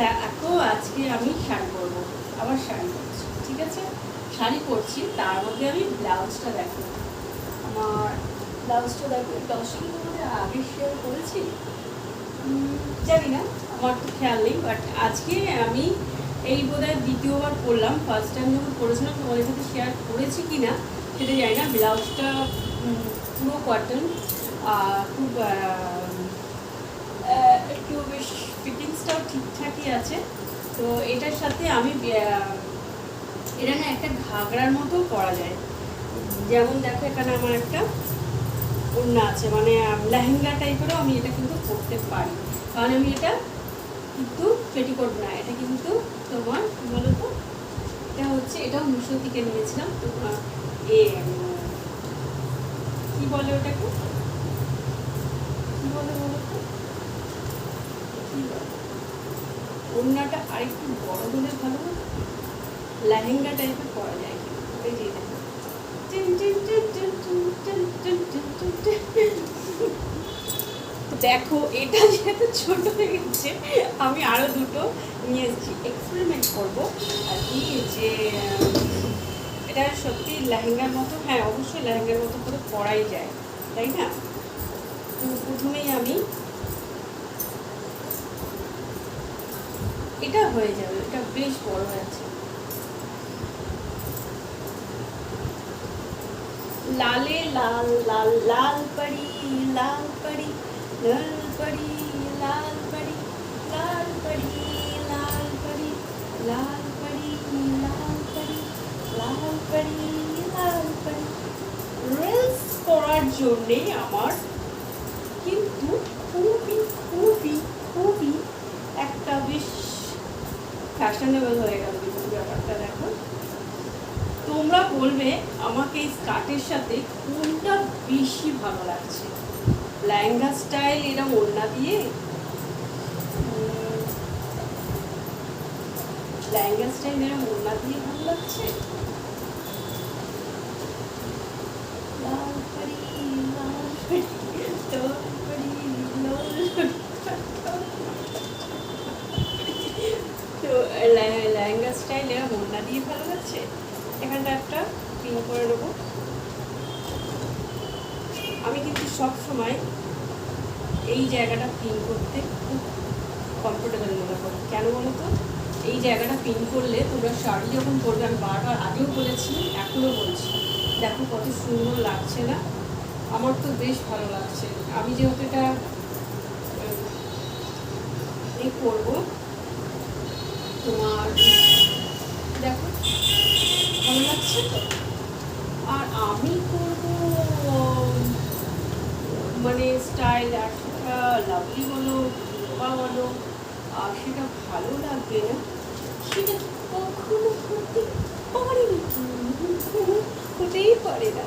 দেখো আজকে আমি শাড়ি পরবো আবার শাড়ি পরছি, ঠিক আছে? শাড়ি পরছি, তার মধ্যে আমি ব্লাউজটা দেখো। আমার ব্লাউজটা দেখো ব্লাউজটা কি তোমাদের আগে শেয়ার করেছি? জানি না, আমার তো খেয়াল নেই বাট আজকে আমি এই বোধহয় দ্বিতীয়বার পরলাম ফার্স্ট টাইম যখন পরেছিলাম, তোমাদের সাথে শেয়ার করেছি কি না সেটা জানি না, ব্লাউজটা পুরো কটন খুব একটু বেশ ফিটিংসটাও ঠিকঠাকই আছে। তো এটার সাথে আমি এটা না একটা ঘাগরার মতো পরা যায়। যেমন দেখো এখানে আমার একটা ওড়না আছে মানে লেহেঙ্গা টাইপেরও আমি এটা কিন্তু পরতে পারি। কারণ আমি এটা কিন্তু পেটিকোট না, এটা কিন্তু তোমার, কি বলো তো এটা হচ্ছে, এটাও মিশো থেকে নিয়েছিলাম তোমার এ কি বলে ওটাকে? কি বলে বলো ওড়নাটা আরেকটু বড় হলে ভালো হতো। লেহেঙ্গা টাইপের পরা যায়। দেখো, এটা যেহেতু ছোট হয়ে গেছে, আমি আরও দুটো নিয়ে এসেছি। এক্সপেরিমেন্ট করব। আর কি যে, এটা সত্যি লেহেঙ্গার মতো হ্যাঁ অবশ্যই লেহেঙ্গার মতো করে পরাই যায়। তাই না? প্রথমেই আমি এটা হয়ে যাবে, এটা বেশ বড় হয়েছে। লালে, লাল লাল লাল পড়ি লাল পড়ি লাল পড়ি লাল পড়ি লাল পড়ি লাল পড়ি লাল পড়ি লাল পড়ি লাল পড়ি লাল পড়ি রিলস করার জন্যে আমার কিন্তু খুবই খুবই খুবই একটা বেশ ফ্যাশনেবল হয়ে গেল ব্যাপারটা দেখো। তোমরা বলবে, আমাকে এই স্কার্টের সাথে কোনটা বেশি ভালো লাগছে? লেহেঙ্গা স্টাইল এরম ওড়না দিয়ে? লেহেঙ্গা স্টাইল এরম ওড়না দিয়ে ভালো লাগছে? লাল পরি লাল পরি তোর পরি লাল পরি তো লে- লেহেঙ্গা স্টাইল ওড়না দিয়ে ভালো লাগছে এখানটা একটা পিন করে নেব আমি কিন্তু সব সময় এই জায়গাটা পিন করতে খুব কমফোর্টেবল মনে করি। কেন বলো তো? এই জায়গাটা পিন করলে তোমরা শাড়ি যখন পরবে, আমি বারবার আগেও বলেছি, এখনও বলছি, দেখো কত সুন্দর লাগছে না? আমার তো বেশ ভালো লাগছে। আমি যেহেতু এটা এই করব, তোমার দেখো, ভালো লাগছে তো? আর আমি করব মানে স্টাইল আর সেটা লাভলি বলো বা বলো, আর সেটা ভালো লাগবে না। সেটা কখনো হতে পারে হতেই পারে না।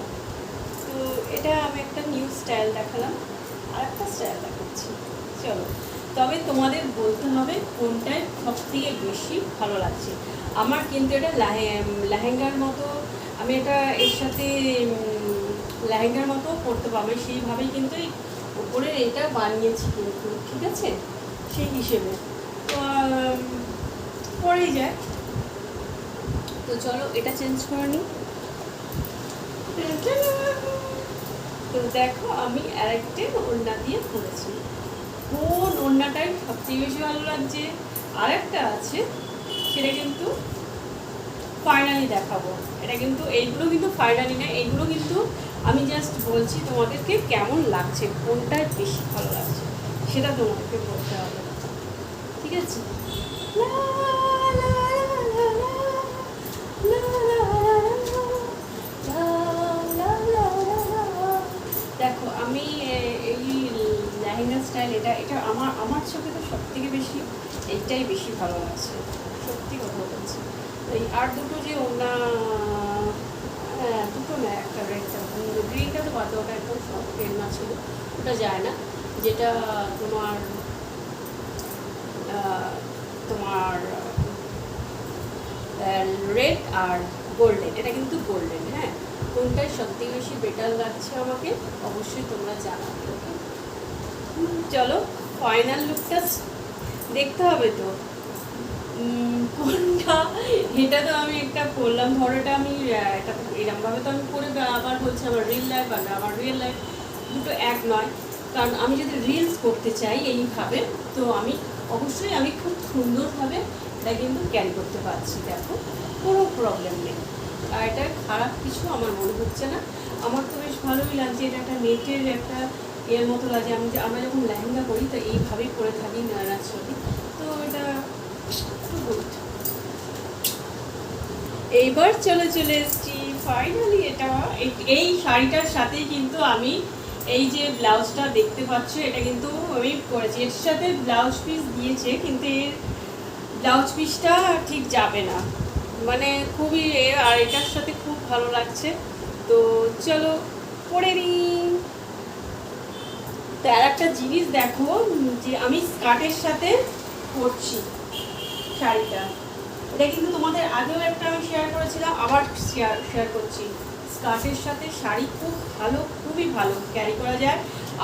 তো এটা আমি একটা নিউ স্টাইল দেখালাম, আর একটা স্টাইল দেখাচ্ছি। চলো, তবে তোমাদের বলতে হবে কোনটায় সব থেকে বেশি ভালো লাগছে। আমার কিন্তু এটা লেহে- লেহেঙ্গার মতো, আমি এটা এর সাথে লেহেঙ্গার মতো পরতে পারব। সেইভাবেই কিন্তু এই উপরে এটা বানিয়েছি কিন্তু, ঠিক আছে? সেই হিসেবে। তো পরেই যায়। তো চলো, এটা চেঞ্জ করে নিই। তো দেখো, আমি আরেকটা ওড়না দিয়ে পরেছি। কোন ওড়নাটাই সবচেয়ে বেশি ভালো লাগছে? আরেকটা আছে। সেটা কিন্তু ফাইনালি দেখাবো এটা কিন্তু এইগুলো কিন্তু ফাইনালি না এইগুলো কিন্তু আমি জাস্ট বলছি তোমাদেরকে কেমন লাগছে কোনটায় বেশি ভালো লাগছে সেটা তোমাদেরকে বলতে হবে ঠিক আছে স্টাইল এটা এটা আমার আমার চোখে তো সব থেকে বেশি এইটাই বেশি ভালো লাগছে, সত্যি কথা বলছি। এই আর দুটো যে ওনা হ্যাঁ দুটো না, একটা রেডটা গ্রিনটা তো বাদ ওটা একদম সব না ছিল, ওটা যায় না। যেটা তোমার তোমার রেড আর গোল্ডেন এটা কিন্তু গোল্ডেন হ্যাঁ। কোনটাই সবথেকে বেশি বেটার লাগছে আমাকে, অবশ্যই তোমরা জানাবে ওকে চলো ফাইনাল লুকটা দেখতে হবে তো। কোনটা? এটা তো আমি একটা করলাম। ধরো এটা আমি এটা এরকমভাবে তো আমি করে আবার বলছি আমার রিল লাইফ আর আমার রিয়েল লাইফ দুটো এক নয়। কারণ আমি যদি রিলস করতে চাই এইভাবে, তো আমি অবশ্যই আমি খুব সুন্দরভাবে এটা কিন্তু ক্যারি করতে পারছি, দেখো। কোনো প্রবলেম নেই। আর এটা খারাপ কিছু আমার মনে হচ্ছে না। আমার তো বেশ ভালোই লাগছে। এটা একটা নেটের একটা এর মতো লাগে। আমি আমরা যখন লেহেঙ্গা করি তো এইভাবেই করে থাকি ন্যাচারালি তো এটা good। এইবার চলে চলে এসেছি। ফাইনালি এটা, এই- শাড়িটার সাথেই কিন্তু আমি এই যে ব্লাউজটা দেখতে পাচ্ছ, এটা কিন্তু আমি করেছি এর সাথে ব্লাউজ পিস দিয়েছে, কিন্তু এর ব্লাউজ পিসটা ঠিক যাবে না। মানে খুবই আর এটার সাথে খুব ভালো লাগছে। তো চলো, পরে নিই। তো আর একটা জিনিস দেখো যে আমি স্কার্টের সাথে পরছি শাড়িটা। এটা কিন্তু তোমাদের আগেও একটা আমি শেয়ার করেছিলাম, আবার শেয়ার শেয়ার করছি। স্কার্টের সাথে শাড়ি খুব ভালো, খুবই ভালো ক্যারি করা যায়।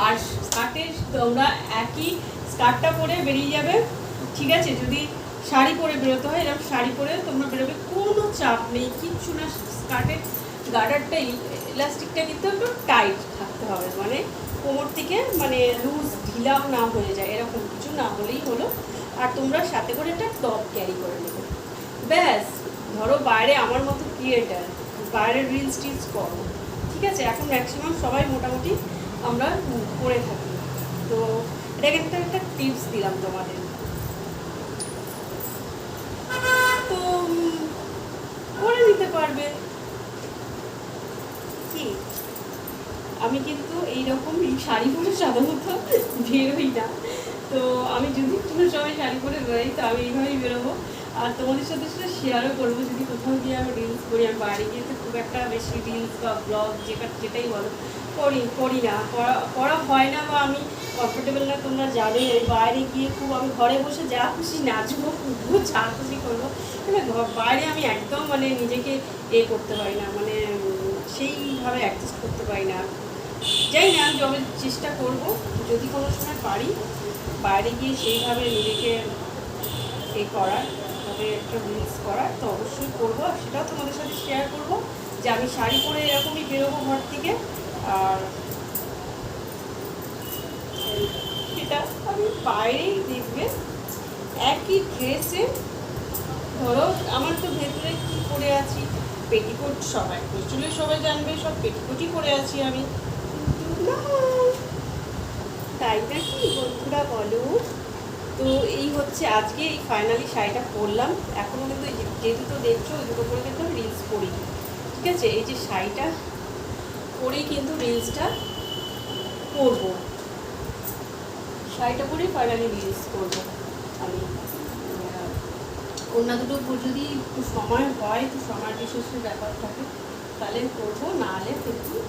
আর স্কার্টের তোমরা একই, স্কার্টটা পরে বেরিয়ে যাবে, ঠিক আছে? যদি শাড়ি পরে বেরোতে হয়, এরকম শাড়ি পরে তোমরা বেরোবে, কোনো চাপ নেই, কিচ্ছু না। স্কার্টের গার্ডারটা, ইলাস্টিকটা কিন্তু একটু টাইট থাকতে হবে মানে কোমর থেকে মানে লুজ ঢিলাও না হয়ে যায়, এরকম কিছু না হলেই হলো। আর তোমরা সাথে করে একটা টপ ক্যারি করে নেবে। ব্যাস, ধরো বাইরে আমার মতো ক্রিয়েটার বাইরে রিলস টিলস করো ঠিক আছে, এখন ম্যাক্সিমাম সবাই মোটামুটি আমরা করে থাকি। তো এটাকে একটা একটা টিপস দিলাম তোমাদের। তো করে নিতে পারবে। কি? আমি কিন্তু এইরকম এই শাড়ি পরে সাধারণত বেরোই না। তো আমি যদি কোনো সময় শাড়ি পরে বেরোই, তো আমি এইভাবেই বেরোবো। আর তোমাদের সাথে সেটা শেয়ারও করব, যদি কোথাও গিয়ে আমি রিলস করি আমি বাইরে গিয়ে তো খুব একটা বেশি রিলস বা ব্লগ যেটা, যেটাই বলো, করি করি না। করা করা হয় না বা আমি কমফোর্টেবল না, তোমরা জানোই, আমি বাইরে গিয়ে খুব আমি ঘরে বসে যা খুশি নাচবো খুববো যা খুশি করব মানে বাইরে আমি একদম মানে নিজেকে এ করতে পারি না মানে সেইভাবে অ্যাডজাস্ট করতে পারি না। যাই না, যবে চেষ্টা করব, যদি কোনো সময় পারি, বাইরে গিয়ে সেইভাবে নিজেকে এ করার, তবে একটা রিলস করার, তো অবশ্যই করব। আর সেটাও তোমাদের সাথে শেয়ার করব যে আমি শাড়ি পরে এরকমই বেরোবো ঘর থেকে, আর সেটা আমি বাইরেই দেখবে। একই ড্রেসে ধরো, আমার তো ভেতরে কি পরে আছি? পেটিকোট সবাই নিশ্চয়ই সবাই জানবে, সব পেটিকোটই পরে আছি আমি। তাই নাকি বন্ধুরা বলো? তো এই হচ্ছে আজকে এই ফাইনালি শাড়িটা পরলাম। এখনও কিন্তু যে- তো দেখছ, ওই দুটো করে কিন্তু রিলস করি ঠিক আছে? এই যে শাড়িটা পরেই কিন্তু রিলসটা করব শাড়িটা পরেই ফাইনালি রিলস করব। আমি অন্য দুটো পর যদি একটু সময় হয় তো সময় বিশেষের ব্যাপার থাকে, তাহলে করব নাহলে কিন্তু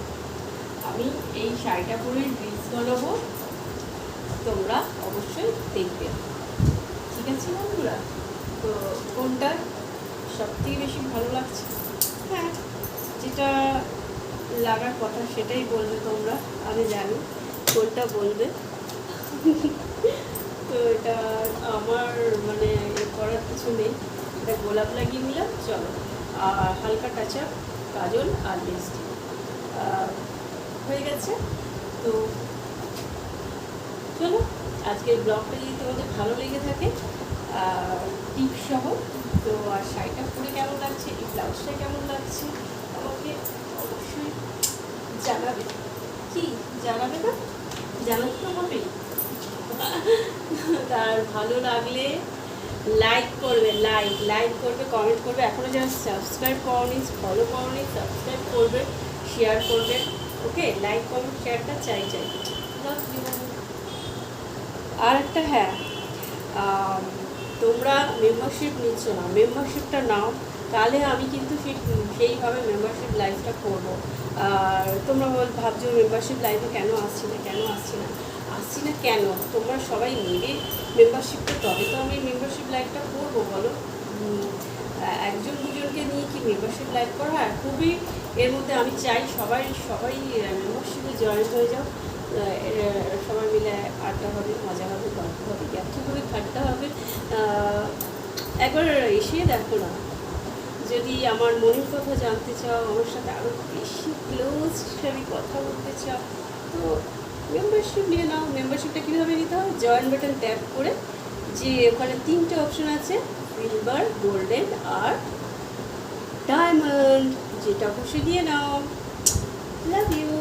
আমি এই শাড়িটা পরে রিলস বানাবো তোমরা অবশ্যই দেখবে। ঠিক আছে বন্ধুরা? তো কোনটা সব থেকে বেশি ভালো লাগছে? হ্যাঁ যেটা লাগার কথা সেটাই বলবে তোমরা, আমি জানি কোনটা বলবে। তো এটা আমার মানে করার কিছু নেই। এটা গোলাপ লাগিয়ে নিলাম, চলো। আর হালকা টাচা কাজল আর লিপস্টিক হয়ে গেছে। তো চলো, আজকের ব্লগটা যদি তোমাদের ভালো লেগে থাকে টিপ সহ, তো আর শাড়িটা পরে কেমন লাগছে, এই ব্লাউজটা কেমন লাগছে, আমাকে অবশ্যই জানাবে। কি? জানাবে না জানাতে তো হবেই। তার ভালো লাগলে লাইক করবে লাইক লাইক করবে কমেন্ট করবে। এখনও যারা সাবস্ক্রাইব করনি ফলো করনি সাবস্ক্রাইব করবে শেয়ার করবে। ওকে লাইক কমেন্ট শেয়ারটা চাই চাই. আর একটা হ্যাঁ তোমরা মেম্বারশিপ নিচ্ছ না মেম্বারশিপটা নাও, তাহলে আমি কিন্তু সেই, সেইভাবে মেম্বারশিপ লাইফটা করব। আর তোমরা বল, ভাবছ মেম্বারশিপ লাইফে কেন আসছি না, কেন আসছি না? আসছি না কেন? তোমরা সবাই নেবে মেম্বারশিপটা তবে তো আমি মেম্বারশিপ লাইফটা করব, বলো? একজন দুজনকে নিয়ে কি মেম্বারশিপ লাইভ করা হয়? খুবই এর মধ্যে আমি চাই সবাই সবাই মেম্বারশিপে জয়েন হয়ে যাও। সবাই মিলে আড্ডা হবে, মজা হবে, গল্প হবে ব্যর্থ হবে ঠাট্টা হবে। একবার এসে দেখো না। যদি আমার মনের কথা জানতে চাও, আমার সাথে আরও বেশি ক্লোজ হিসাবে কথা বলতে চাও, তো মেম্বারশিপ নিয়ে নাও। মেম্বারশিপটা কীভাবে নিতে হবে জয়েন বাটন ট্যাপ করে যে ওখানে তিনটে অপশন আছে সিলভার গোল্ডেন আর ডায়মন্ড যেটা খুশি দিয়ে নাও। Love you